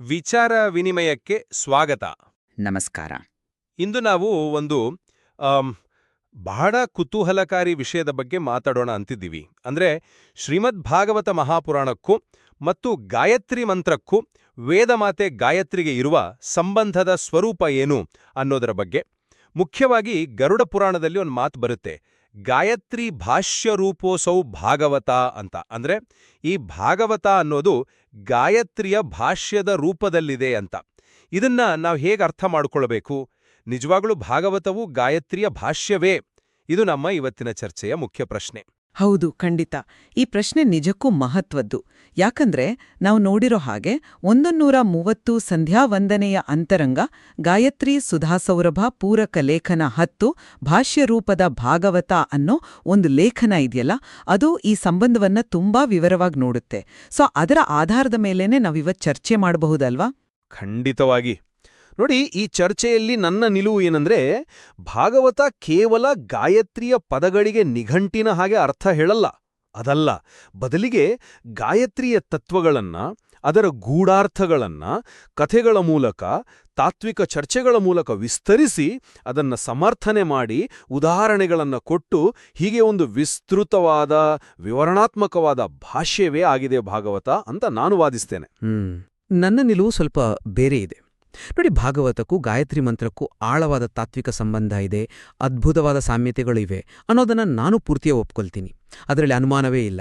ವಿಚಾರ ವಿನಿಮಯಕ್ಕೆ ಸ್ವಾಗತ. ನಮಸ್ಕಾರ. ಇಂದು ನಾವು ಒಂದು ಬಹಳ ಕುತೂಹಲಕಾರಿ ವಿಷಯದ ಬಗ್ಗೆ ಮಾತಾಡೋಣ ಅಂತಿದ್ದೀವಿ. ಅಂದ್ರೆ ಶ್ರೀಮದ್ ಭಾಗವತ ಮಹಾಪುರಾಣಕ್ಕೂ ಮತ್ತು ಗಾಯತ್ರಿ ಮಂತ್ರಕ್ಕೂ ವೇದಮಾತೆ ಗಾಯತ್ರಿಗೆ ಇರುವ ಸಂಬಂಧದ ಸ್ವರೂಪ ಏನು ಅನ್ನೋದರ ಬಗ್ಗೆ. ಮುಖ್ಯವಾಗಿ ಗರುಡ ಪುರಾಣದಲ್ಲಿ ಒಂದು ಮಾತು ಬರುತ್ತೆ. ಗಾಯತ್ರಿ ಭಾಷ್ಯ ರೂಪೋಸೌ ಭಾಗವತ ಅಂತ. ಅಂದ್ರೆ ಈ ಭಾಗವತ ಅನ್ನೋದು ಗಾಯತ್ರಿಯ ಭಾಷ್ಯದ ರೂಪದಲ್ಲಿದೆ ಅಂತ. ಇದನ್ನ ನಾವು ಹೇಗೆ ಅರ್ಥ ಮಾಡಿಕೊಳ್ಳಬೇಕು ನಿಜವಾಗ್ಲೂ ಭಾಗವತವು ಗಾಯತ್ರಿಯ ಭಾಷ್ಯವೇ? ಇದು ನಮ್ಮ ಇವತ್ತಿನ ಚರ್ಚೆಯ ಮುಖ್ಯ ಪ್ರಶ್ನೆ. ಹೌದು, ಖಂಡಿತ. ಈ ಪ್ರಶ್ನೆ ನಿಜಕ್ಕೂ ಮಹತ್ವದ್ದು. ಯಾಕಂದ್ರೆ, ನಾವು ನೋಡಿರೋ ಹಾಗೆ ಒಂದನ್ನೂರ ಮೂವತ್ತು ಸಂಧ್ಯಾವಂದನೆಯ ಅಂತರಂಗ ಗಾಯತ್ರಿ ಸುಧಾಸೌರಭ ಪೂರಕ ಲೇಖನ ಹತ್ತು ಭಾಷ್ಯರೂಪದ ಭಾಗವತ ಅನ್ನೋ ಒಂದು ಲೇಖನ ಇದೆಯಲ್ಲ, ಅದು ಈ ಸಂಬಂಧವನ್ನ ತುಂಬಾ ವಿವರವಾಗಿ ನೋಡುತ್ತೆ. ಸೊ, ಅದರ ಆಧಾರದ ಮೇಲೇನೆ ನಾವಿವತ್ತು ಚರ್ಚೆ ಮಾಡಬಹುದಲ್ವಾ? ಖಂಡಿತವಾಗಿ. ನೋಡಿ, ಈ ಚರ್ಚೆಯಲ್ಲಿ ನನ್ನ ನಿಲುವು ಏನಂದ್ರೆ, ಭಾಗವತ ಕೇವಲ ಗಾಯತ್ರಿಯ ಪದಗಳಿಗೆ ನಿಘಂಟಿನ ಹಾಗೆ ಅರ್ಥ ಹೇಳಲ್ಲ. ಅದಲ್ಲ, ಬದಲಿಗೆ ಗಾಯತ್ರಿಯ ತತ್ವಗಳನ್ನ, ಅದರ ಗೂಢಾರ್ಥಗಳನ್ನ, ಕಥೆಗಳ ಮೂಲಕ, ತಾತ್ವಿಕ ಚರ್ಚೆಗಳ ಮೂಲಕ ವಿಸ್ತರಿಸಿ, ಅದನ್ನ ಸಮರ್ಥನೆ ಮಾಡಿ, ಉದಾಹರಣೆಗಳನ್ನು ಕೊಟ್ಟು, ಹೀಗೆ ಒಂದು ವಿಸ್ತೃತವಾದ, ವಿವರಣಾತ್ಮಕವಾದ ಭಾಷ್ಯವೇ ಆಗಿದೆ ಭಾಗವತ ಅಂತ ನಾನು ವಾದಿಸ್ತೇನೆ. ನನ್ನ ನಿಲುವು ಸ್ವಲ್ಪ ಬೇರೆ ಇದೆ. ನೋಡಿ ಭಾಗವತಕ್ಕೂ ಗಾಯತ್ರಿ ಮಂತ್ರಕ್ಕೂ ಆಳವಾದ ತಾತ್ವಿಕ ಸಂಬಂಧ ಇದೆ, ಅದ್ಭುತವಾದ ಸಾಮ್ಯತೆಗಳು ಇವೆ ಅನ್ನೋದನ್ನ ನಾನು ಪೂರ್ತಿಯ ಒಪ್ಕೊಳ್ತೀನಿ. ಅದರಲ್ಲಿ ಅನುಮಾನವೇ ಇಲ್ಲ.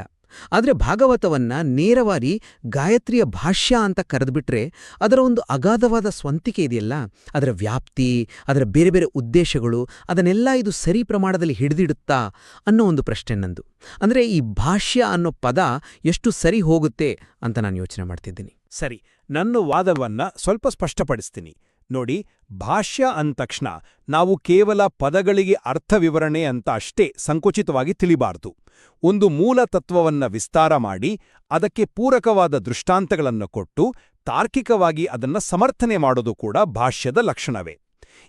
ಆದರೆ ಭಾಗವತವನ್ನ ನೇರವಾಗಿ ಗಾಯತ್ರಿಯ ಭಾಷ್ಯ ಅಂತ ಕರೆದುಬಿಟ್ರೆ ಅದರ ಒಂದು ಅಗಾಧವಾದ ಸ್ವಂತಿಕೆ ಇದೆಯಲ್ಲ, ಅದರ ವ್ಯಾಪ್ತಿ, ಅದರ ಬೇರೆ ಬೇರೆ ಉದ್ದೇಶಗಳು, ಅದನ್ನೆಲ್ಲ ಇದು ಸರಿ ಪ್ರಮಾಣದಲ್ಲಿ ಹಿಡಿದಿಡುತ್ತಾ ಅನ್ನೋ ಒಂದು ಪ್ರಶ್ನೆ ನಂದು. ಅಂದರೆ ಈ ಭಾಷ್ಯ ಅನ್ನೋ ಪದ ಎಷ್ಟು ಸರಿ ಹೋಗುತ್ತೆ ಅಂತ ನಾನು ಯೋಚನೆ ಮಾಡ್ತಿದ್ದೀನಿ. ಸರಿ, ನನ್ನ ವಾದವನ್ನ ಸ್ವಲ್ಪ ಸ್ಪಷ್ಟಪಡಿಸ್ತೀನಿ. ನೋಡಿ, ಭಾಷ್ಯ ಅಂದ ತಕ್ಷಣ ನಾವು ಕೇವಲ ಪದಗಳಿಗೆ ಅರ್ಥ ವಿವರಣೆ ಅಂತ ಅಷ್ಟೇ ಸಂಕುಚಿತವಾಗಿ ತಿಳಿಬಾರ್ದು. ಒಂದು ಮೂಲ ತತ್ವವನ್ನ ವಿಸ್ತಾರ ಮಾಡಿ, ಅದಕ್ಕೆ ಪೂರಕವಾದ ದೃಷ್ಟಾಂತಗಳನ್ನು ಕೊಟ್ಟು, ತಾರ್ಕಿಕವಾಗಿ ಅದನ್ನ ಸಮರ್ಥನೆ ಮಾಡೋದು ಕೂಡ ಭಾಷ್ಯದ ಲಕ್ಷಣವೇ.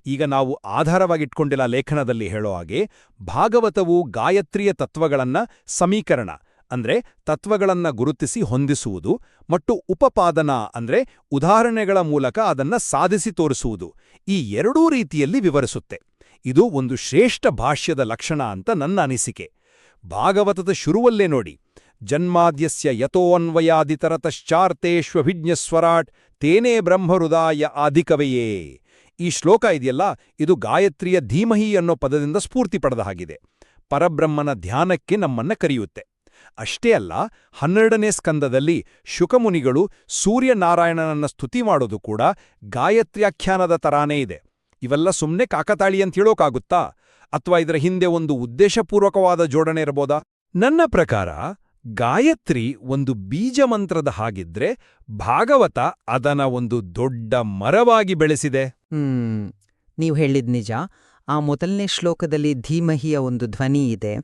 ಈಗ ನಾವು ಆಧಾರವಾಗಿಟ್ಕೊಂಡಿಲ್ಲ ಲೇಖನದಲ್ಲಿ ಹೇಳೋ ಹಾಗೆ, ಭಾಗವತವು ಗಾಯತ್ರಿಯ ತತ್ವಗಳನ್ನ ಸಮೀಕರಣ ಅಂದ್ರೆ ತತ್ವಗಳನ್ನ ಗುರುತಿಸಿ ಹೊಂದಿಸುವುದು ಮತ್ತು ಉಪಪಾದನ ಅಂದ್ರೆ ಉದಾಹರಣೆಗಳ ಮೂಲಕ ಅದನ್ನ ಸಾಧಿಸಿ ತೋರಿಸುವುದು ಈ ಎರಡೂ ರೀತಿಯಲ್ಲಿ ವಿವರಿಸುತ್ತೆ. ಇದು ಒಂದು ಶ್ರೇಷ್ಠ ಭಾಷ್ಯದ ಲಕ್ಷಣ ಅಂತ ನನ್ನ ಅನಿಸಿಕೆ. ಭಾಗವತದ ಶುರುವಲ್ಲೇ ನೋಡಿ. ಜನ್ಮಾದ್ಯಸ್ಯ ಯಥೋನ್ವಯಾದಿತರತಶ್ಚಾರ್ತೇಶ್ವಭಿಜ್ಞಸ್ವರಾಟ್ ತೇನೇ ಬ್ರಹ್ಮಹೃದಾಯ ಆಧಿಕವೆಯೇ. ಈ ಶ್ಲೋಕ ಇದೆಯಲ್ಲ, ಇದು ಗಾಯತ್ರಿಯ ಧೀಮಹಿ ಅನ್ನೋ ಪದದಿಂದ ಸ್ಫೂರ್ತಿ ಪಡೆದ ಹಾಗಿದೆ. ಪರಬ್ರಹ್ಮನ ಧ್ಯಾನಕ್ಕೆ ನಮ್ಮನ್ನ ಕರೆಯುತ್ತೆ. ಅಷ್ಟೇ ಅಲ್ಲ, ಹನ್ನೆರಡನೇ ಸ್ಕಂದದಲ್ಲಿ ಶುಕಮುನಿಗಳು ಸೂರ್ಯನಾರಾಯಣನನ್ನ ಸ್ತುತಿ ಮಾಡೋದು ಕೂಡ ಗಾಯತ್ರ್ಯಾಖ್ಯಾನದ ತರಾನೇ ಇದೆ. ಇವೆಲ್ಲ ಸುಮ್ಮನೆ ಕಾಕತಾಳಿ ಅಂತ ಹೇಳೋಕಾಗುತ್ತಾ? ಅಥವಾ ಇದರ ಹಿಂದೆ ಒಂದು ಉದ್ದೇಶಪೂರ್ವಕವಾದ ಜೋಡಣೆ ಇರಬೋದಾ ನನ್ನ ಪ್ರಕಾರ, ಗಾಯತ್ರಿ ಒಂದು ಬೀಜಮಂತ್ರದ ಹಾಗಿದ್ರೆ ಭಾಗವತ ಅದನ ಒಂದು ದೊಡ್ಡ ಮರವಾಗಿ ಬೆಳೆಸಿದೆ. ನೀವು ಹೇಳಿದ್ ನಿಜ. ಆ ಮೊದಲನೇ ಶ್ಲೋಕದಲ್ಲಿ ಧೀಮಹಿಯ ಒಂದು ಧ್ವನಿ ಇದೆ.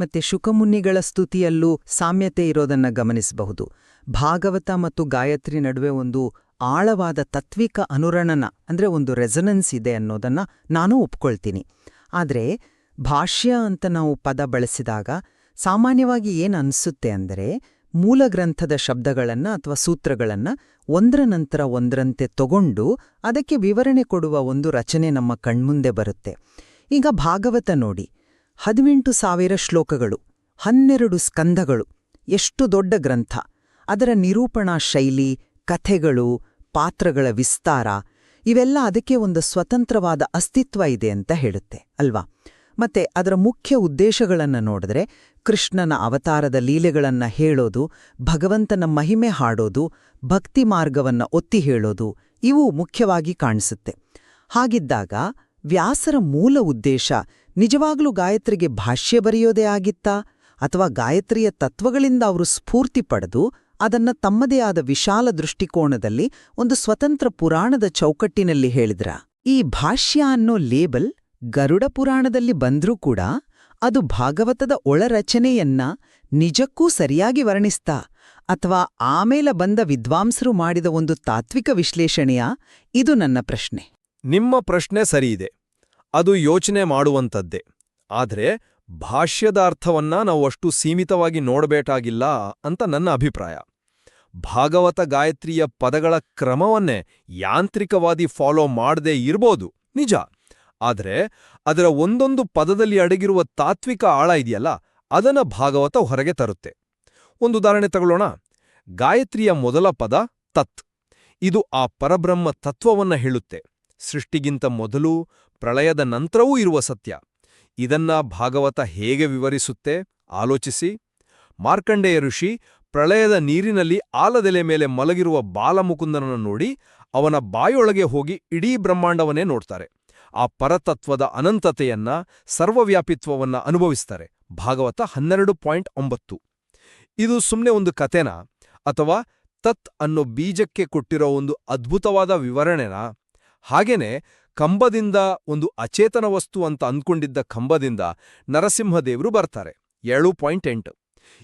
ಮತ್ತೆ ಶುಕಮುನಿಗಳ ಸ್ತುತಿಯಲ್ಲೂ ಸಾಮ್ಯತೆ ಇರೋದನ್ನ ಗಮನಿಸಬಹುದು. ಭಾಗವತ ಮತ್ತು ಗಾಯತ್ರಿ ನಡುವೆ ಒಂದು ಆಳವಾದ ತತ್ವಿಕ ಅನುರಣನ, ಅಂದ್ರೆ ಒಂದು ರೆಸನೆನ್ಸ್ ಇದೆ ಅನ್ನೋದನ್ನ ನಾನು ಒಪ್ಕೊಳ್ತೀನಿ. ಆದ್ರೆ ಭಾಷ್ಯ ಅಂತ ನಾವು ಪದ ಬಳಸಿದಾಗ ಸಾಮಾನ್ಯವಾಗಿ ಏನು ಅನ್ಸುತ್ತೆ ಅಂದರೆ ಮೂಲ ಗ್ರಂಥದ ಶಬ್ದಗಳನ್ನು ಅಥವಾ ಸೂತ್ರಗಳನ್ನ ಒಂದರ ನಂತರ ಒಂದರಂತೆ ತಗೊಂಡು ಅದಕ್ಕೆ ವಿವರಣೆ ಕೊಡುವ ಒಂದು ರಚನೆ ನಮ್ಮ ಕಣ್ಮುಂದೆ ಬರುತ್ತೆ. ಈಗ ಭಾಗವತ ನೋಡಿ. ಹದಿನೆಂಟು ಸಾವಿರ ಶ್ಲೋಕಗಳು, ಹನ್ನೆರಡು ಸ್ಕಂದಗಳು, ಎಷ್ಟು ದೊಡ್ಡ ಗ್ರಂಥ. ಅದರ ನಿರೂಪಣಾ ಶೈಲಿ, ಕಥೆಗಳು, ಪಾತ್ರಗಳ ವಿಸ್ತಾರ, ಇವೆಲ್ಲ ಅದಕ್ಕೆ ಒಂದು ಸ್ವತಂತ್ರವಾದ ಅಸ್ತಿತ್ವ ಇದೆ ಅಂತ ಹೇಳುತ್ತೆ, ಅಲ್ವಾ? ಮತ್ತೆ ಅದರ ಮುಖ್ಯ ಉದ್ದೇಶಗಳನ್ನು ನೋಡಿದ್ರೆ, ಕೃಷ್ಣನ ಅವತಾರದ ಲೀಲೆಗಳನ್ನ ಹೇಳೋದು, ಭಗವಂತನ ಮಹಿಮೆ ಹಾಡೋದು, ಭಕ್ತಿ ಮಾರ್ಗವನ್ನ ಒತ್ತಿ ಹೇಳೋದು, ಇವು ಮುಖ್ಯವಾಗಿ ಕಾಣಿಸುತ್ತೆ. ಹಾಗಿದ್ದಾಗ ವ್ಯಾಸರ ಮೂಲ ಉದ್ದೇಶ ನಿಜವಾಗ್ಲೂ ಗಾಯತ್ರಿಗೆ ಭಾಷ್ಯ ಬರೆಯೋದೇ ಆಗಿತ್ತಾ? ಅಥವಾ ಗಾಯತ್ರಿಯ ತತ್ವಗಳಿಂದ ಅವರು ಸ್ಫೂರ್ತಿ ಪಡೆದು ಅದನ್ನ ತಮ್ಮದೇ ಆದ ವಿಶಾಲ ದೃಷ್ಟಿಕೋನದಲ್ಲಿ ಒಂದು ಸ್ವತಂತ್ರ ಪುರಾಣದ ಚೌಕಟ್ಟಿನಲ್ಲಿ ಹೇಳಿದ್ರ? ಈ ಭಾಷ್ಯ ಅನ್ನೋ ಲೇಬಲ್ ಗರುಡ ಪುರಾಣದಲ್ಲಿ ಬಂದ್ರೂ ಕೂಡ ಅದು ಭಾಗವತದ ಒಳರಚನೆಯನ್ನ ನಿಜಕ್ಕೂ ಸರಿಯಾಗಿ ವರ್ಣಿಸ್ತಾ? ಅಥವಾ ಆಮೇಲೆ ಬಂದ ವಿದ್ವಾಂಸರು ಮಾಡಿದ ಒಂದು ತಾತ್ವಿಕ ವಿಶ್ಲೇಷಣೆಯ? ಇದು ನನ್ನ ಪ್ರಶ್ನೆ. ನಿಮ್ಮ ಪ್ರಶ್ನೆ ಸರಿಯಿದೆ. ಅದು ಯೋಚನೆ ಮಾಡುವಂಥದ್ದೇ. ಆದರೆ ಭಾಷ್ಯದ ಅರ್ಥವನ್ನ ನಾವು ಅಷ್ಟು ಸೀಮಿತವಾಗಿ ನೋಡಬೇಕಾಗಿಲ್ಲ ಅಂತ ನನ್ನ ಅಭಿಪ್ರಾಯ. ಭಾಗವತ ಗಾಯತ್ರಿಯ ಪದಗಳ ಕ್ರಮವನ್ನೇ ಯಾಂತ್ರಿಕವಾದಿ ಫಾಲೋ ಮಾಡದೇ ಇರ್ಬೋದು, ನಿಜ. ಆದರೆ ಅದರ ಒಂದೊಂದು ಪದದಲ್ಲಿ ಅಡಗಿರುವ ತಾತ್ವಿಕ ಆಳ ಇದೆಯಲ್ಲ, ಅದನ್ನ ಭಾಗವತ ಹೊರಗೆ ತರುತ್ತೆ. ಒಂದು ಉದಾಹರಣೆ ತಗೊಳ್ಳೋಣ. ಗಾಯತ್ರಿಯ ಮೊದಲ ಪದ ತತ್. ಇದು ಆ ಪರಬ್ರಹ್ಮ ತತ್ವವನ್ನ ಹೇಳುತ್ತೆ. ಸೃಷ್ಟಿಗಿಂತ ಮೊದಲು ಪ್ರಳಯದ ನಂತರವೂ ಇರುವ ಸತ್ಯ. ಇದನ್ನ ಭಾಗವತ ಹೇಗೆ ವಿವರಿಸುತ್ತೆ ಆಲೋಚಿಸಿ. ಮಾರ್ಕಂಡೇಯ ಋಷಿ ಪ್ರಳಯದ ನೀರಿನಲ್ಲಿ ಆಲದೆಲೆ ಮೇಲೆ ಮಲಗಿರುವ ಬಾಲಮುಕುಂದನನ್ನು ನೋಡಿ ಅವನ ಬಾಯೊಳಗೆ ಹೋಗಿ ಇಡೀ ಬ್ರಹ್ಮಾಂಡವನ್ನೇ ನೋಡ್ತಾರೆ. ಆ ಪರತತ್ವದ ಅನಂತತೆಯನ್ನ, ಸರ್ವವ್ಯಾಪಿತ್ವವನ್ನ ಅನುಭವಿಸ್ತಾರೆ. ಭಾಗವತ ಹನ್ನೆರಡು ಪಾಯಿಂಟ್ ಒಂಬತ್ತು. ಇದು ಸುಮ್ಮನೆ ಒಂದು ಕತೆನಾ ಅಥವಾ ತತ್ ಅನ್ನೋ ಬೀಜಕ್ಕೆ ಕೊಟ್ಟಿರೋ ಒಂದು ಅದ್ಭುತವಾದ ವಿವರಣೆನಾ? ಹಾಗೇನೆ ಕಂಬದಿಂದ ಒಂದು ಅಚೇತನ ವಸ್ತು ಅಂತ ಅಂದ್ಕೊಂಡಿದ್ದ ಕಂಬದಿಂದ ನರಸಿಂಹದೇವರು ಬರ್ತಾರೆ. ಏಳು ಪಾಯಿಂಟ್ ಎಂಟು.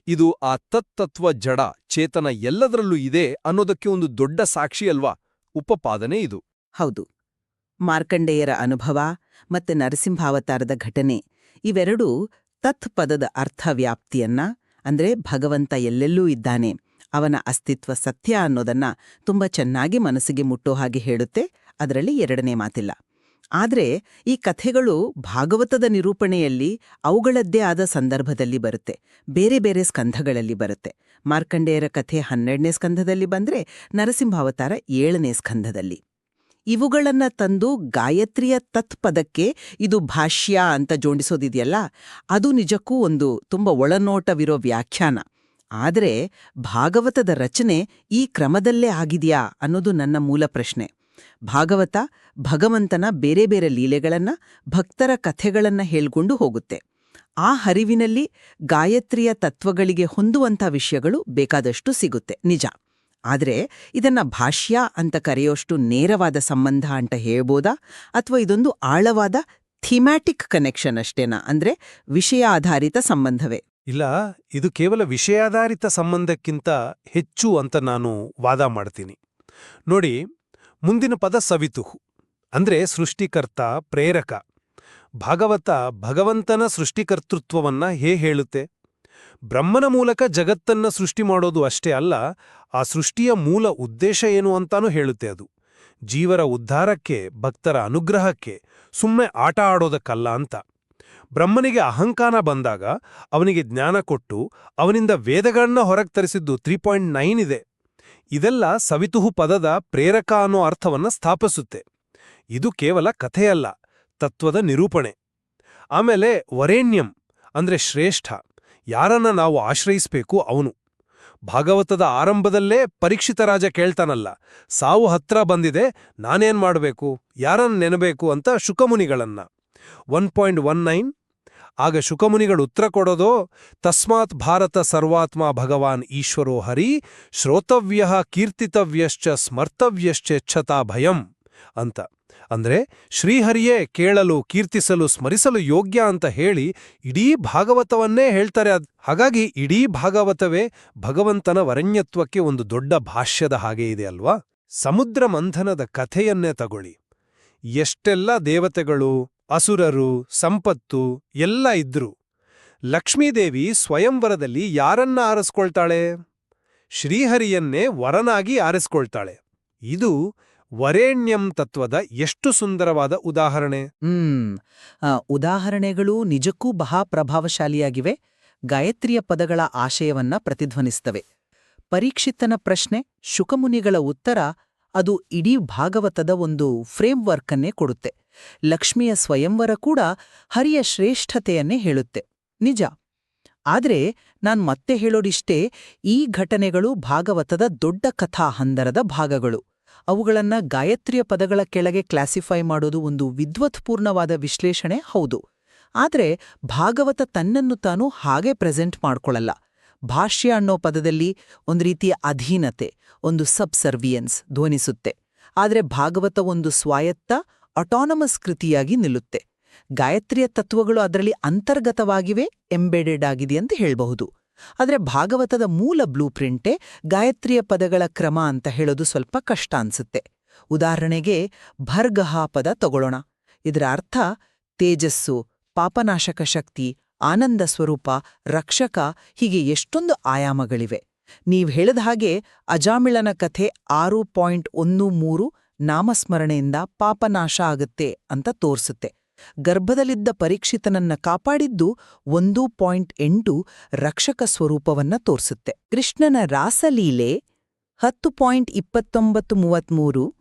ಇದು ಆ ತತ್ತತ್ವ ಜಡ ಚೇತನ ಎಲ್ಲದರಲ್ಲೂ ಇದೆ ಅನ್ನೋದಕ್ಕೆ ಒಂದು ದೊಡ್ಡ ಸಾಕ್ಷಿ ಅಲ್ವಾ? ಉಪಪಾದನೆ ಇದು. ಹೌದು. ಮಾರ್ಕಂಡೇಯರ ಅನುಭವ ಮತ್ತೆ ನರಸಿಂಹಾವತಾರದ ಘಟನೆ ಇವೆರಡೂ ತತ್ ಪದದ ಅರ್ಥವ್ಯಾಪ್ತಿಯನ್ನ, ಅಂದ್ರೆ ಭಗವಂತ ಎಲ್ಲೆಲ್ಲೂ ಇದ್ದಾನೆ, ಅವನ ಅಸ್ತಿತ್ವ ಸತ್ಯ ಅನ್ನೋದನ್ನ ತುಂಬ ಚೆನ್ನಾಗಿ ಮನಸ್ಸಿಗೆ ಮುಟ್ಟೋ ಹಾಗೆ ಹೇಳುತ್ತೆ. ಅದರಲ್ಲಿ ಎರಡನೇ ಮಾತಿಲ್ಲ. ಆದರೆ ಈ ಕಥೆಗಳು ಭಾಗವತದ ನಿರೂಪಣೆಯಲ್ಲಿ ಅವುಗಳದ್ದೇ ಆದ ಸಂದರ್ಭದಲ್ಲಿ ಬರುತ್ತೆ. ಬೇರೆ ಬೇರೆ ಸ್ಕಂಧಗಳಲ್ಲಿ ಬರುತ್ತೆ. ಮಾರ್ಕಂಡೇಯರ ಕಥೆ ಹನ್ನೆರಡನೇ ಸ್ಕಂಧದಲ್ಲಿ ಬಂದ್ರೆ ನರಸಿಂಹಾವತಾರ ಏಳನೇ ಸ್ಕಂಧದಲ್ಲಿ. ಇವುಗಳನ್ನ ತಂದು ಗಾಯತ್ರಿಯ ತತ್ಪದಕ್ಕೆ ಇದು ಭಾಷ್ಯ ಅಂತ ಜೋಡಿಸೋದಿದೆಯಲ್ಲ, ಅದು ನಿಜಕ್ಕೂ ಒಂದು ತುಂಬ ಒಳನೋಟವಿರೋ ವ್ಯಾಖ್ಯಾನ. ಆದರೆ ಭಾಗವತದ ರಚನೆ ಈ ಕ್ರಮದಲ್ಲೇ ಆಗಿದೆಯಾ ಅನ್ನೋದು ನನ್ನ ಮೂಲ ಪ್ರಶ್ನೆ. ಭಾಗವತ, ಭಗವಂತನ ಬೇರೆ ಬೇರೆ ಲೀಲೆಗಳನ್ನ, ಭಕ್ತರ ಕಥೆಗಳನ್ನ ಹೇಳ್ಕೊಂಡು ಹೋಗುತ್ತೆ. ಆ ಹರಿವಿನಲ್ಲಿ ಗಾಯತ್ರಿಯ ತತ್ವಗಳಿಗೆ ಹೊಂದುವಂಥ ವಿಷಯಗಳು ಬೇಕಾದಷ್ಟು ಸಿಗುತ್ತೆ. ನಿಜ. ಆದರೆ ಇದನ್ನ ಭಾಷ್ಯ ಅಂತ ಕರೆಯೋಷ್ಟು ನೇರವಾದ ಸಂಬಂಧ ಅಂತ ಹೇಳ್ಬೋದಾ? ಅಥವಾ ಇದೊಂದು ಆಳವಾದ ಥಿಮ್ಯಾಟಿಕ್ ಕನೆಕ್ಷನ್ ಅಷ್ಟೇನಾ? ಅಂದ್ರೆ ವಿಷಯ ಆಧಾರಿತ ಸಂಬಂಧವೇ? ಇಲ್ಲ, ಇದು ಕೇವಲ ವಿಷಯಾಧಾರಿತ ಸಂಬಂಧಕ್ಕಿಂತ ಹೆಚ್ಚು ಅಂತ ನಾನು ವಾದ ಮಾಡ್ತೀನಿ. ನೋಡಿ ಮುಂದಿನ ಪದ ಸವಿತುಹು, ಅಂದ್ರೆ ಸೃಷ್ಟಿಕರ್ತ, ಪ್ರೇರಕ. ಭಾಗವತ ಭಗವಂತನ ಸೃಷ್ಟಿಕರ್ತೃತ್ವವನ್ನ ಹೇ ಹೇಳುತ್ತೆ. ಬ್ರಹ್ಮನ ಮೂಲಕ ಜಗತ್ತನ್ನ ಸೃಷ್ಟಿ ಮಾಡೋದು ಅಷ್ಟೇ ಅಲ್ಲ, ಆ ಸೃಷ್ಟಿಯ ಮೂಲ ಉದ್ದೇಶ ಏನು ಅಂತಾನೂ ಹೇಳುತ್ತೆ ಅದು. ಜೀವರ ಉದ್ಧಾರಕ್ಕೆ, ಭಕ್ತರ ಅನುಗ್ರಹಕ್ಕೆ ಸುಮ್ಮನೆ ಆಟ ಆಡೋದಕ್ಕಲ್ಲ ಅಂತ. ಬ್ರಹ್ಮನಿಗೆ ಅಹಂಕಾರ ಬಂದಾಗ, ಅವನಿಗೆ ಜ್ಞಾನ ಕೊಟ್ಟು, ಅವನಿಂದ ವೇದಗಳನ್ನ ಹೊರಗೆ ತರಿಸಿದ್ದು ತ್ರೀ ಪಾಯಿಂಟ್ ಇದೆ. ಇದೆಲ್ಲ ಸವಿತುಹು ಪದದ ಪ್ರೇರಕ ಅನ್ನೋ ಅರ್ಥವನ್ನ ಸ್ಥಾಪಿಸುತ್ತೆ. ಇದು ಕೇವಲ ಕಥೆಯಲ್ಲ, ತತ್ವದ ನಿರೂಪಣೆ. ಆಮೇಲೆ ವರೇಣ್ಯಂ ಅಂದ್ರೆ ಶ್ರೇಷ್ಠ, ಯಾರನ್ನ ನಾವು ಆಶ್ರಯಿಸಬೇಕು ಅವನು. ಭಾಗವತದ ಆರಂಭದಲ್ಲೇ ಪರೀಕ್ಷಿತ ರಾಜ ಕೇಳ್ತಾನಲ್ಲ, ಸಾವು ಹತ್ರ ಬಂದಿದೆ, ನಾನೇನ್ ಮಾಡಬೇಕು, ಯಾರನ್ನ ನೆನಬೇಕು ಅಂತ ಶುಕಮುನಿಗಳನ್ನ. ಒನ್ ಪಾಯಿಂಟ್ ಒನ್ ನೈನ್ ಆಗ ಶುಕಮುನಿಗಳು ಉತ್ತರ ಕೊಡೋದೋ, ತಸ್ಮಾತ್ ಭಾರತ ಸರ್ವಾತ್ಮ ಭಗವಾನ್ ಈಶ್ವರೋ ಹರಿ, ಶ್ರೋತವ್ಯ ಕೀರ್ತಿತವ್ಯಶ್ಚ ಸ್ಮರ್ತವ್ಯಶ್ಚೆಚ್ಛತಾ ಭಯಂ ಅಂತ. ಅಂದ್ರೆ ಶ್ರೀಹರಿಯೇ ಕೇಳಲು, ಕೀರ್ತಿಸಲು, ಸ್ಮರಿಸಲು ಯೋಗ್ಯ ಅಂತ ಹೇಳಿ ಇಡೀ ಭಾಗವತವನ್ನೇ ಹೇಳ್ತಾರೆ ಅದ್. ಹಾಗಾಗಿ ಇಡೀ ಭಾಗವತವೇ ಭಗವಂತನ ವರಣ್ಯತ್ವಕ್ಕೆ ಒಂದು ದೊಡ್ಡ ಭಾಷ್ಯದ ಹಾಗೆ ಇದೆ ಅಲ್ವಾ? ಸಮುದ್ರ ಮಂಥನದ ಕಥೆಯನ್ನೇ ತಗೊಳ್ಳಿ. ಎಷ್ಟೆಲ್ಲ ದೇವತೆಗಳು ಅಸುರರು, ಸಂಪತ್ತು ಎಲ್ಲ ಇದ್ರು. ಲಕ್ಷ್ಮೀದೇವಿ ಸ್ವಯಂವರದಲ್ಲಿ ಯಾರನ್ನ ಆರಿಸ್ಕೊಳ್ತಾಳೆ? ಶ್ರೀಹರಿಯನ್ನೇ ವರನಾಗಿ ಆರಿಸ್ಕೊಳ್ತಾಳೆ. ಇದು ವರೇಣ್ಯಂ ತತ್ವದ ಎಷ್ಟು ಸುಂದರವಾದ ಉದಾಹರಣೆ. ಹ್ಮ್. ಉದಾಹರಣೆಗಳು ನಿಜಕ್ಕೂ ಬಹಳ ಪ್ರಭಾವಶಾಲಿಯಾಗಿವೆ. ಗಾಯತ್ರಿಯ ಪದಗಳ ಆಶಯವನ್ನ ಪ್ರತಿಧ್ವನಿಸ್ತವೆ. ಪರೀಕ್ಷಿತನ ಪ್ರಶ್ನೆ, ಶುಕಮುನಿಗಳ ಉತ್ತರ, ಅದು ಇಡೀ ಭಾಗವತದ ಒಂದು ಫ್ರೇಮ್ವರ್ಕನ್ನೇ ಕೊಡುತ್ತೆ. ಲಕ್ಷ್ಮಿಯ ಸ್ವಯಂವರ ಕೂಡ ಹರಿಯ ಶ್ರೇಷ್ಠತೆಯನ್ನೇ ಹೇಳುತ್ತೆ. ನಿಜ. ಆದ್ರೆ ನಾನ್ ಮತ್ತೆ ಹೇಳೋಡಿಷ್ಟೇ ಈ ಘಟನೆಗಳು ಭಾಗವತದ ದೊಡ್ಡ ಕಥಾ ಹಂದರದ ಭಾಗಗಳು. ಅವುಗಳನ್ನ ಗಾಯತ್ರಿಯ ಪದಗಳ ಕೆಳಗೆ ಕ್ಲಾಸಿಫೈ ಮಾಡೋದು ಒಂದು ವಿದ್ವತ್ಪೂರ್ಣವಾದ ವಿಶ್ಲೇಷಣೆ ಹೌದು. ಆದ್ರೆ ಭಾಗವತ ತನ್ನನ್ನು ತಾನು ಹಾಗೆ ಪ್ರೆಸೆಂಟ್ ಮಾಡ್ಕೊಳ್ಳಲ್ಲ ಭಾಷ್ಯ ಅನ್ನೋ ಪದದಲ್ಲಿ ಒಂದು ರೀತಿಯ ಅಧೀನತೆ, ಒಂದು ಸಬ್ಸರ್ವಿಯನ್ಸ್ ಧ್ವನಿಸುತ್ತೆ. ಆದ್ರೆ ಭಾಗವತ ಒಂದು ಸ್ವಾಯತ್ತ ಅಟಾನಮಸ್ ಕೃತಿಯಾಗಿ ನಿಲ್ಲುತ್ತೆ. ಗಾಯತ್ರಿಯ ತತ್ವಗಳು ಅದರಲ್ಲಿ ಅಂತರ್ಗತವಾಗಿವೆ ಎಂಬೆಡೆಡ್ ಆಗಿದೆ ಅಂತ ಹೇಳಬಹುದು. ಆದರೆ ಭಾಗವತದ ಮೂಲ ಬ್ಲೂ ಪ್ರಿಂಟೇ ಗಾಯತ್ರಿಯ ಪದಗಳ ಕ್ರಮ ಅಂತ ಹೇಳೋದು ಸ್ವಲ್ಪ ಕಷ್ಟ ಅನ್ಸುತ್ತೆ. ಉದಾಹರಣೆಗೆ, ಭರ್ಗಹ ಪದ ತಗೊಳ್ಳೋಣ. ಇದರ ಅರ್ಥ, ತೇಜಸ್ಸು, ಪಾಪನಾಶಕ ಶಕ್ತಿ, ಆನಂದ ಸ್ವರೂಪ, ರಕ್ಷಕ, ಹೀಗೆ ಎಷ್ಟೊಂದು ಆಯಾಮಗಳಿವೆ. ನೀವ್ ಹೇಳಿದ ಹಾಗೆ ಅಜಾಮಿಳನ ಕಥೆ ಆರು ಪಾಯಿಂಟ್ ಒಂದು ಮೂರು ನಾಮಸ್ಮರಣೆಯಿಂದ ಪಾಪನಾಶ ಆಗುತ್ತೆ ಅಂತ ತೋರಿಸುತ್ತೆ. ಗರ್ಭದಲ್ಲಿದ್ದ ಪರೀಕ್ಷಿತನನ್ನ ಕಾಪಾಡಿದ್ದು ಒಂದು ಪಾಯಿಂಟ್ ಎಂಟು ರಕ್ಷಕ ಸ್ವರೂಪವನ್ನ ತೋರಿಸುತ್ತೆ. ಕೃಷ್ಣನ ರಾಸಲೀಲೆ ಹತ್ತು ಪಾಯಿಂಟ್ ಇಪ್ಪತ್ತೊಂಬತ್ತು ಮೂವತ್ಮೂರು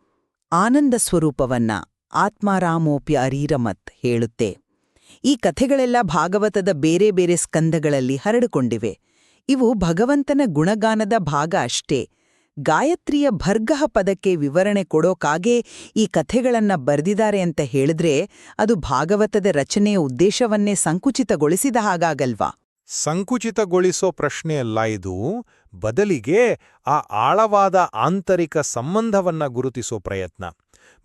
ಆನಂದ ಸ್ವರೂಪವನ್ನ ಆತ್ಮಾರಾಮೋಪ್ಯ ಅರೀರಮತ್ ಹೇಳುತ್ತೆ. ಈ ಕಥೆಗಳೆಲ್ಲ ಭಾಗವತದ ಬೇರೆ ಬೇರೆ ಸ್ಕಂದಗಳಲ್ಲಿ ಹರಡಿಕೊಂಡಿವೆ. ಇವು ಭಗವಂತನ ಗುಣಗಾನದ ಭಾಗ ಅಷ್ಟೇ. ಗಾಯತ್ರಿಯ ಭರ್ಗಹ ಪದಕ್ಕೆ ವಿವರಣೆ ಕೊಡೋಕಾಗೇ ಈ ಕಥೆಗಳನ್ನ ಬರೆದಿದ್ದಾರೆ ಅಂತ ಹೇಳಿದ್ರೆ ಅದು ಭಾಗವತದ ರಚನೆಯ ಉದ್ದೇಶವನ್ನೇ ಸಂಕುಚಿತಗೊಳಿಸಿದ ಹಾಗಾಗಲ್ವಾ? ಸಂಕುಚಿತಗೊಳಿಸೋ ಪ್ರಶ್ನೆಯಲ್ಲ ಇದು. ಬದಲಿಗೆ ಆ ಆಳವಾದ ಆಂತರಿಕ ಸಂಬಂಧವನ್ನ ಗುರುತಿಸೋ ಪ್ರಯತ್ನ.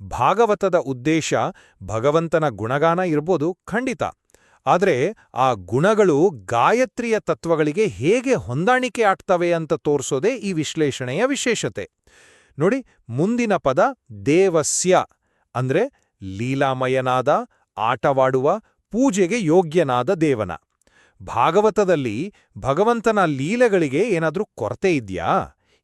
ಭಾಗವತದ ಉದ್ದೇಶ ಭಗವಂತನ ಗುಣಗಾನ ಇರ್ಬೋದು ಖಂಡಿತ. ಆದರೆ ಆ ಗುಣಗಳು ಗಾಯತ್ರಿಯ ತತ್ವಗಳಿಗೆ ಹೇಗೆ ಹೊಂದಾಣಿಕೆ ಆಗ್ತವೆ ಅಂತ ತೋರಿಸೋದೇ ಈ ವಿಶ್ಲೇಷಣೆಯ ವಿಶೇಷತೆ. ನೋಡಿ, ಮುಂದಿನ ಪದ ದೇವಸ್ಯ ಅಂದ್ರೆ ಲೀಲಾಮಯನಾದ, ಆಟವಾಡುವ, ಪೂಜೆಗೆ ಯೋಗ್ಯನಾದ ದೇವನ. ಭಾಗವತದಲ್ಲಿ ಭಗವಂತನ ಲೀಲೆಗಳಿಗೆ ಏನಾದರೂ ಕೊರತೆ ಇದ್ಯಾ?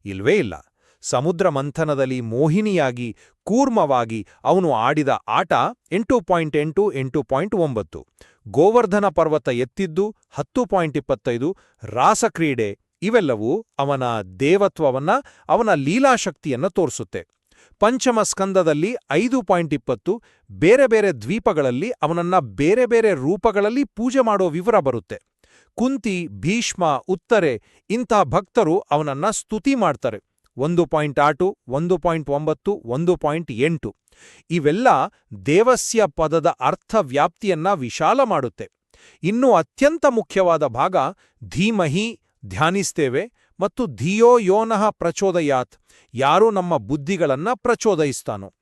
ಇಲ್ವೇ ಇಲ್ಲ. ಸಮುದ್ರ ಮಂಥನದಲ್ಲಿ ಮೋಹಿನಿಯಾಗಿ, ಕೂರ್ಮವಾಗಿ ಅವನು ಆಡಿದ ಆಟ ಎಂಟು ಪಾಯಿಂಟ್ ಎಂಟು ಎಂಟು ಪಾಯಿಂಟ್ ಒಂಬತ್ತು. ಗೋವರ್ಧನ ಪರ್ವತ ಎತ್ತಿದ್ದು ಹತ್ತು ಪಾಯಿಂಟ್ ಇಪ್ಪತ್ತೈದು ರಾಸಕ್ರೀಡೆ ಇವೆಲ್ಲವೂ ಅವನ ದೇವತ್ವವನ್ನ, ಅವನ ಲೀಲಾಶಕ್ತಿಯನ್ನ ತೋರಿಸುತ್ತೆ. ಪಂಚಮ ಸ್ಕಂದದಲ್ಲಿ ಐದು ಪಾಯಿಂಟ್ ಇಪ್ಪತ್ತು, ಬೇರೆ ಬೇರೆ ದ್ವೀಪಗಳಲ್ಲಿ ಅವನನ್ನ ಬೇರೆ ಬೇರೆ ರೂಪಗಳಲ್ಲಿ ಪೂಜೆ ಮಾಡೋ ವಿವರ ಬರುತ್ತೆ. ಕುಂತಿ, ಭೀಷ್ಮ, ಉತ್ತರೆ ಇಂಥ ಭಕ್ತರು ಅವನನ್ನ ಸ್ತುತಿ ಮಾಡ್ತಾರೆ. ಒಂದು ಪಾಯಿಂಟ್ ಆಟು ಒಂದು ಪಾಯಿಂಟ್ ಒಂಬತ್ತು, ಒಂದು ಪಾಯಿಂಟ್ ಎಂಟು. ಇವೆಲ್ಲ ದೇವಸ್ಯ ಪದದ ಅರ್ಥ ವ್ಯಾಪ್ತಿಯನ್ನ ವಿಶಾಲ ಮಾಡುತ್ತೆ. ಇನ್ನು ಅತ್ಯಂತ ಮುಖ್ಯವಾದ ಭಾಗ ಧೀಮಹಿ, ಧ್ಯಾನಿಸ್ತೇವೆ ಮತ್ತು ಧಿಯೋ ಯೋನಃ ಪ್ರಚೋದಯಾತ್, ಯಾರು ನಮ್ಮ ಬುದ್ಧಿಗಳನ್ನ ಪ್ರಚೋದಯಿಸ್ತಾನೋ.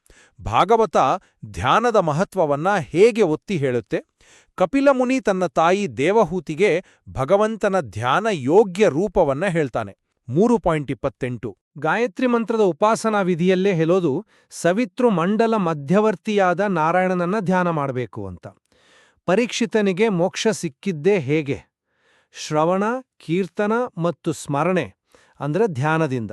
ಭಾಗವತ ಧ್ಯಾನದ ಮಹತ್ವವನ್ನ ಹೇಗೆ ಒತ್ತಿ ಹೇಳುತ್ತೆ? ಕಪಿಲಮುನಿ ತನ್ನ ತಾಯಿ ದೇವಹೂತಿಗೆ ಭಗವಂತನ ಧ್ಯಾನ ಯೋಗ್ಯ ರೂಪವನ್ನ ಹೇಳ್ತಾನೆ. ಮೂರು ಪಾಯಿಂಟ್ ಇಪ್ಪತ್ತೆಂಟು. ಗಾಯತ್ರಿ ಮಂತ್ರದ ಉಪಾಸನಾ ವಿಧಿಯಲ್ಲೇ ಹೇಳೋದು ಸವಿತೃ ಮಂಡಲ ಮಧ್ಯವರ್ತಿಯಾದ ನಾರಾಯಣನನ್ನ ಧ್ಯಾನ ಮಾಡಬೇಕು ಅಂತ. ಪರೀಕ್ಷಿತನಿಗೆ ಮೋಕ್ಷ ಸಿಕ್ಕಿದ್ದೇ ಹೇಗೆ? ಶ್ರವಣ, ಕೀರ್ತನ ಮತ್ತು ಸ್ಮರಣೆ ಅಂದರೆ ಧ್ಯಾನದಿಂದ.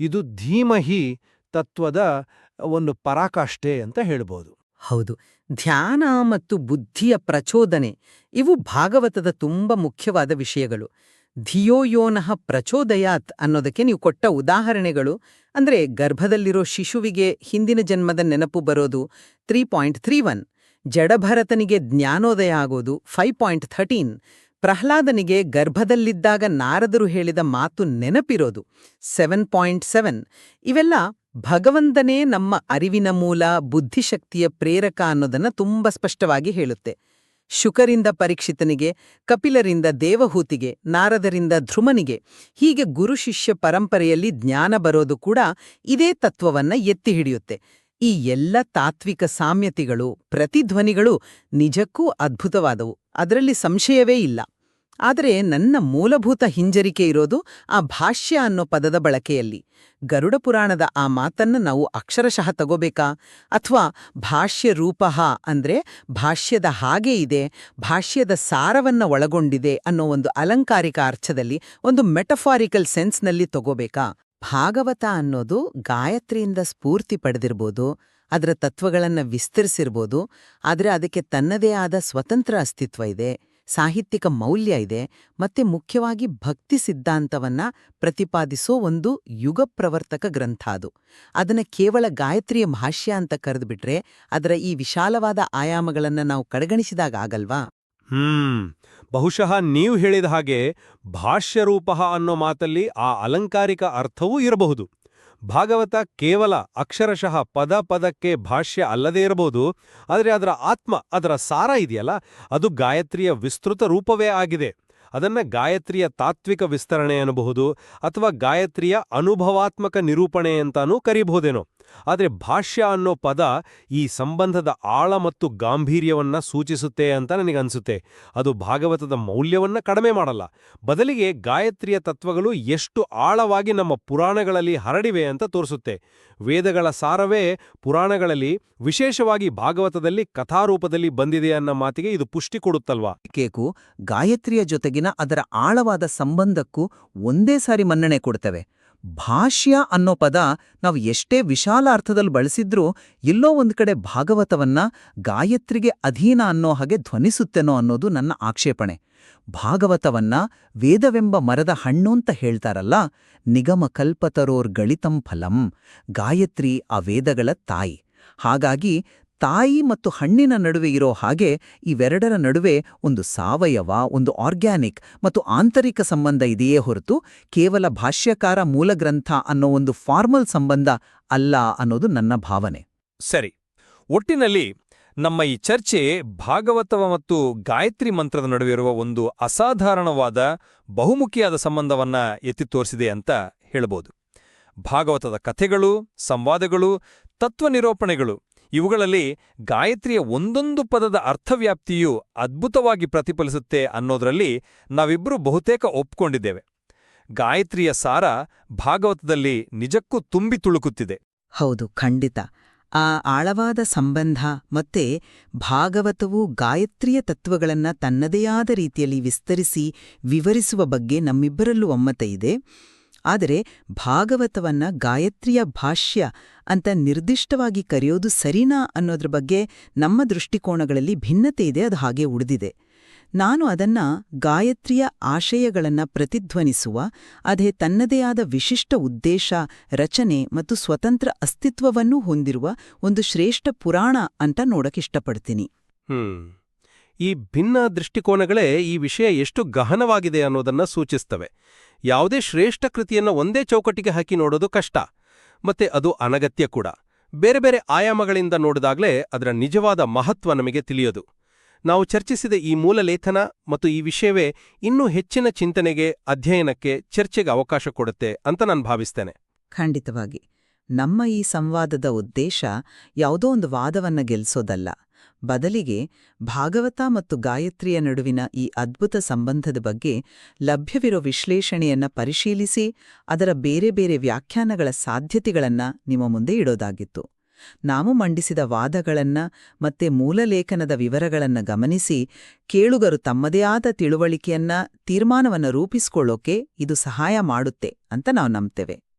ಇದು ಧೀಮಹಿ ತತ್ವದ ಒಂದು ಪರಾಕಾಷ್ಠೆ ಅಂತ ಹೇಳ್ಬೋದು. ಹೌದು. ಧ್ಯಾನ ಮತ್ತು ಬುದ್ಧಿಯ ಪ್ರಚೋದನೆ ಇವು ಭಾಗವತದ ತುಂಬ ಮುಖ್ಯವಾದ ವಿಷಯಗಳು. ಧಿಯೋಯೋನಃ ಪ್ರಚೋದಯಾತ್ ಅನ್ನೋದಕ್ಕೆ ನೀವು ಕೊಟ್ಟ ಉದಾಹರಣೆಗಳು. ಅಂದ್ರೆ ಗರ್ಭದಲ್ಲಿರೋ ಶಿಶುವಿಗೆ ಹಿಂದಿನ ಜನ್ಮದ ನೆನಪು ಬರೋದು ತ್ರೀ ಪಾಯಿಂಟ್ ತ್ರೀ ಒನ್ ಜಡಭರತನಿಗೆ ಜ್ಞಾನೋದಯ ಆಗೋದು ಫೈವ್ ಪಾಯಿಂಟ್ ಥರ್ಟೀನ್ ಪ್ರಹ್ಲಾದನಿಗೆ ಗರ್ಭದಲ್ಲಿದ್ದಾಗ ನಾರದರು ಹೇಳಿದ ಮಾತು ನೆನಪಿರೋದು ಸೆವೆನ್ ಪಾಯಿಂಟ್ ಸೆವೆನ್ ಇವೆಲ್ಲ ಭಗವಂತನೇ ನಮ್ಮ ಅರಿವಿನ ಮೂಲ, ಬುದ್ಧಿಶಕ್ತಿಯ ಪ್ರೇರಕ ಅನ್ನೋದನ್ನ ತುಂಬ ಸ್ಪಷ್ಟವಾಗಿ ಹೇಳುತ್ತೆ. ಶುಕರಿಂದ ಪರೀಕ್ಷಿತನಿಗೆ, ಕಪಿಲರಿಂದ ದೇವಹೂತಿಗೆ, ನಾರದರಿಂದ ಧ್ರುಮನಿಗೆ, ಹೀಗೆ ಗುರು ಶಿಷ್ಯ ಪರಂಪರೆಯಲ್ಲಿ ಜ್ಞಾನ ಬರೋದು ಕೂಡ ಇದೇ ತತ್ವವನ್ನ ಎತ್ತಿ ಹಿಡಿಯುತ್ತೆ. ಈ ಎಲ್ಲ ತಾತ್ವಿಕ ಸಾಮ್ಯತೆಗಳು, ಪ್ರತಿಧ್ವನಿಗಳು ನಿಜಕ್ಕೂ ಅದ್ಭುತವಾದವು. ಅದರಲ್ಲಿ ಸಂಶಯವೇ ಇಲ್ಲ. ಆದರೆ ನನ್ನ ಮೂಲಭೂತ ಹಿಂಜರಿಕೆ ಇರೋದು ಆ ಭಾಷ್ಯ ಅನ್ನೋ ಪದದ ಬಳಕೆಯಲ್ಲಿ. ಗರುಡ ಪುರಾಣದ ಆ ಮಾತನ್ನ ನಾವು ಅಕ್ಷರಶಃ ತಗೋಬೇಕಾ? ಅಥವಾ ಭಾಷ್ಯ ರೂಪಃ ಅಂದ್ರೆ ಭಾಷ್ಯದ ಹಾಗೆ ಇದೆ, ಭಾಷ್ಯದ ಸಾರವನ್ನ ಒಳಗೊಂಡಿದೆ ಅನ್ನೋ ಒಂದು ಅಲಂಕಾರಿಕ ಅರ್ಥದಲ್ಲಿ ಒಂದು ಮೆಟಫಾರಿಕಲ್ ಸೆನ್ಸ್ನಲ್ಲಿ ತಗೋಬೇಕಾ? ಭಾಗವತ ಅನ್ನೋದು ಗಾಯತ್ರಿಯಿಂದ ಸ್ಫೂರ್ತಿ ಪಡೆದಿರ್ಬೋದು, ಅದರ ತತ್ವಗಳನ್ನು ವಿಸ್ತರಿಸಿರ್ಬೋದು, ಆದರೆ ಅದಕ್ಕೆ ತನ್ನದೇ ಆದ ಸ್ವತಂತ್ರ ಅಸ್ತಿತ್ವ ಇದೆ. ಸಾಹಿತ್ಯಿಕ ಮೌಲ್ಯ ಇದೆ ಮತ್ತೆ ಮುಖ್ಯವಾಗಿ ಭಕ್ತಿ ಸಿದ್ಧಾಂತವನ್ನ ಪ್ರತಿಪಾದಿಸೋ ಒಂದು ಯುಗ ಪ್ರವರ್ತಕ ಗ್ರಂಥ ಅದು. ಅದನ್ನ ಕೇವಲ ಗಾಯತ್ರಿಯ ಭಾಷ್ಯ ಅಂತ ಕರೆದುಬಿಟ್ರೆ ಅದರ ಈ ವಿಶಾಲವಾದ ಆಯಾಮಗಳನ್ನ ನಾವು ಕಡೆಗಣಿಸಿದಾಗ ಆಗಲ್ವಾ? ಹ್ಮ್. ಬಹುಶಃ ನೀವು ಹೇಳಿದ ಹಾಗೆ ಭಾಷ್ಯರೂಪ ಅನ್ನೋ ಮಾತಲ್ಲಿ ಆ ಅಲಂಕಾರಿಕ ಅರ್ಥವೂ ಇರಬಹುದು. ಭಾಗವತ ಕೇವಲ ಅಕ್ಷರಶಃ ಪದ ಪದಕ್ಕೆ ಭಾಷ್ಯ ಅಲ್ಲದೇ ಇರಬಹುದು, ಆದರೆ ಅದರ ಆತ್ಮ, ಅದರ ಸಾರ ಇದೆಯಲ್ಲ, ಅದು ಗಾಯತ್ರಿಯ ವಿಸ್ತೃತ ರೂಪವೇ ಆಗಿದೆ. ಅದನ್ನ ಗಾಯತ್ರಿಯ ತಾತ್ವಿಕ ವಿಸ್ತರಣೆ ಅನ್ನಬಹುದು ಅಥವಾ ಗಾಯತ್ರಿಯ ಅನುಭವಾತ್ಮಕ ನಿರೂಪಣೆ ಅಂತಾನೂ ಕರೀಬಹುದೇನೋ. ಆದರೆ ಭಾಷ್ಯ ಅನ್ನೋ ಪದ ಈ ಸಂಬಂಧದ ಆಳ ಮತ್ತು ಗಾಂಭೀರ್ಯವನ್ನ ಸೂಚಿಸುತ್ತೆ ಅಂತ ನನಗನ್ಸುತ್ತೆ. ಅದು ಭಾಗವತದ ಮೌಲ್ಯವನ್ನ ಕಡಿಮೆ ಮಾಡಲ್ಲ. ಬದಲಿಗೆ ಗಾಯತ್ರಿಯ ತತ್ವಗಳು ಎಷ್ಟು ಆಳವಾಗಿ ನಮ್ಮ ಪುರಾಣಗಳಲ್ಲಿ ಹರಡಿವೆ ಅಂತ ತೋರಿಸುತ್ತೆ. ವೇದಗಳ ಸಾರವೇ ಪುರಾಣಗಳಲ್ಲಿ ವಿಶೇಷವಾಗಿ ಭಾಗವತದಲ್ಲಿ ಕಥಾರೂಪದಲ್ಲಿ ಬಂದಿದೆ ಅನ್ನೋ ಮಾತಿಗೆ ಇದು ಪುಷ್ಟಿ ಕೊಡುತ್ತಲ್ವಾ? ಕೇಕು, ಗಾಯತ್ರಿಯ ಜೊತೆಗಿನ ಅದರ ಆಳವಾದ ಸಂಬಂಧಕ್ಕೂ ಒಂದೇ ಸಾರಿ ಮನ್ನಣೆ ಕೊಡ್ತವೆ. ಭಾಷ್ಯ ಅನ್ನೋ ಪದ ನಾವು ಎಷ್ಟೇ ವಿಶಾಲ ಅರ್ಥದಲ್ಲಿ ಬಳಸಿದ್ರೂ ಎಲ್ಲೋ ಒಂದು ಕಡೆ ಭಾಗವತವನ್ನ ಗಾಯತ್ರಿಗೆ ಅಧೀನ ಅನ್ನೋ ಹಾಗೆ ಧ್ವನಿಸುತ್ತೇನೋ ಅನ್ನೋದು ನನ್ನ ಆಕ್ಷೇಪಣೆ. ಭಾಗವತವನ್ನ ವೇದವೆಂಬ ಮರದ ಹಣ್ಣು ಅಂತ ಹೇಳ್ತಾರಲ್ಲ, ನಿಗಮ ಕಲ್ಪತರೋರ್ ಗಳಿತಂ ಫಲಂ, ಗಾಯತ್ರಿ ಆ ವೇದಗಳ ತಾಯಿ. ಹಾಗಾಗಿ ತಾಯಿ ಮತ್ತು ಹಣ್ಣಿನ ನಡುವೆ ಇರೋ ಹಾಗೆ ಇವೆರಡರ ನಡುವೆ ಒಂದು ಸಾವಯವ, ಒಂದು ಆರ್ಗ್ಯಾನಿಕ್ ಮತ್ತು ಆಂತರಿಕ ಸಂಬಂಧ ಇದೆಯೇ ಹೊರತು ಕೇವಲ ಭಾಷ್ಯಕಾರ ಮೂಲಗ್ರಂಥ ಅನ್ನೋ ಒಂದು ಫಾರ್ಮಲ್ ಸಂಬಂಧ ಅಲ್ಲ ಅನ್ನೋದು ನನ್ನ ಭಾವನೆ. ಸರಿ, ಒಟ್ಟಿನಲ್ಲಿ ನಮ್ಮ ಈ ಚರ್ಚೆ ಭಾಗವತವ ಮತ್ತು ಗಾಯತ್ರಿ ಮಂತ್ರದ ನಡುವೆ ಇರುವ ಒಂದು ಅಸಾಧಾರಣವಾದ, ಬಹುಮುಖಿಯಾದ ಸಂಬಂಧವನ್ನ ಎತ್ತಿ ತೋರಿಸಿದೆ ಅಂತ ಹೇಳಬಹುದು ಭಾಗವತದ ಕಥೆಗಳು, ಸಂವಾದಗಳು ತತ್ವನಿರೂಪಣೆಗಳು ಇವುಗಳಲ್ಲಿ ಗಾಯತ್ರಿಯ ಒಂದೊಂದು ಪದದ ಅರ್ಥವ್ಯಾಪ್ತಿಯು ಅದ್ಭುತವಾಗಿ ಪ್ರತಿಫಲಿಸುತ್ತೆ ಅನ್ನೋದರಲ್ಲಿ ನಾವಿಬ್ಬರೂ ಬಹುತೇಕ ಒಪ್ಕೊಂಡಿದ್ದೇವೆ. ಗಾಯತ್ರಿಯ ಸಾರ ಭಾಗವತದಲ್ಲಿ ನಿಜಕ್ಕೂ ತುಂಬಿ ತುಳುಕುತ್ತಿದೆ. ಹೌದು, ಖಂಡಿತ. ಆ ಆಳವಾದ ಸಂಬಂಧ ಮತ್ತೆ ಭಾಗವತವು ಗಾಯತ್ರಿಯ ತತ್ವಗಳನ್ನ ತನ್ನದೇ ಆದ ರೀತಿಯಲ್ಲಿ ವಿಸ್ತರಿಸಿ ವಿವರಿಸುವ ಬಗ್ಗೆ ನಮ್ಮಿಬ್ಬರಲ್ಲೂ ಒಮ್ಮತ ಇದೆ. ಆದರೆ ಭಾಗವತವನ್ನ ಗಾಯತ್ರಿಯ ಭಾಷ್ಯ ಅಂತ ನಿರ್ದಿಷ್ಟವಾಗಿ ಕರೆಯೋದು ಸರಿನಾ ಅನ್ನೋದ್ರ ಬಗ್ಗೆ ನಮ್ಮ ದೃಷ್ಟಿಕೋನಗಳಲ್ಲಿ ಭಿನ್ನತೆ ಇದೆ, ಅದು ಹಾಗೆ ಉಳಿದಿದೆ. ನಾನು ಅದನ್ನ ಗಾಯತ್ರಿಯ ಆಶಯಗಳನ್ನ ಪ್ರತಿಧ್ವನಿಸುವ, ಅದೇ ತನ್ನದೇ ಆದ ವಿಶಿಷ್ಟ ಉದ್ದೇಶ, ರಚನೆ ಮತ್ತು ಸ್ವತಂತ್ರ ಅಸ್ತಿತ್ವವನ್ನೂ ಹೊಂದಿರುವ ಒಂದು ಶ್ರೇಷ್ಠ ಪುರಾಣ ಅಂತ ನೋಡಕ್ಕಿಷ್ಟಪಡ್ತೀನಿ ಈ ಭಿನ್ನ ದೃಷ್ಟಿಕೋನಗಳೇ ಈ ವಿಷಯ ಎಷ್ಟು ಗಹನವಾಗಿದೆ ಅನ್ನೋದನ್ನ ಸೂಚಿಸ್ತವೆ. ಯಾವುದೇ ಶ್ರೇಷ್ಠ ಕೃತಿಯನ್ನ ಒಂದೇ ಚೌಕಟ್ಟಿಗೆ ಹಾಕಿ ನೋಡೋದು ಕಷ್ಟ. ಮತ್ತೆ ಅದು ಅನಗತ್ಯ ಕೂಡ. ಬೇರೆ ಬೇರೆ ಆಯಾಮಗಳಿಂದ ನೋಡಿದಾಗಲೇ ಅದರ ನಿಜವಾದ ಮಹತ್ವ ನಮಗೆ ತಿಳಿಯೋದು. ನಾವು ಚರ್ಚಿಸಿದ ಈ ಮೂಲ ಲೇಖನ ಮತ್ತು ಈ ವಿಷಯವೇ ಇನ್ನೂ ಹೆಚ್ಚಿನ ಚಿಂತನೆಗೆ, ಅಧ್ಯಯನಕ್ಕೆ, ಚರ್ಚೆಗೆ ಅವಕಾಶ ಕೊಡುತ್ತೆ ಅಂತ ನಾನು ಭಾವಿಸ್ತೇನೆ. ಖಂಡಿತವಾಗಿ. ನಮ್ಮ ಈ ಸಂವಾದದ ಉದ್ದೇಶ ಯಾವುದೋ ಒಂದು ವಾದವನ್ನ ಗೆಲ್ಸೋದಲ್ಲ. ಬದಲಿಗೆ ಭಾಗವತ ಮತ್ತು ಗಾಯತ್ರಿಯ ನಡುವಿನ ಈ ಅದ್ಭುತ ಸಂಬಂಧದ ಬಗ್ಗೆ ಲಭ್ಯವಿರೋ ವಿಶ್ಲೇಷಣೆಯನ್ನ ಪರಿಶೀಲಿಸಿ, ಅದರ ಬೇರೆ ಬೇರೆ ವ್ಯಾಖ್ಯಾನಗಳ ಸಾಧ್ಯತೆಗಳನ್ನ ನಿಮ್ಮ ಮುಂದೆ ಇಡೋದಾಗಿತ್ತು. ನಾವು ಮಂಡಿಸಿದ ವಾದಗಳನ್ನ ಮತ್ತೆ ಮೂಲಲೇಖನದ ವಿವರಗಳನ್ನ ಗಮನಿಸಿ, ಕೇಳುಗರು ತಮ್ಮದೇ ಆದ ತಿಳುವಳಿಕೆಯನ್ನ, ತೀರ್ಮಾನವನ್ನ ರೂಪಿಸಿಕೊಳ್ಳೋಕೆ ಇದು ಸಹಾಯ ಮಾಡುತ್ತೆ ಅಂತ ನಾವು ನಂಬ್ತೇವೆ.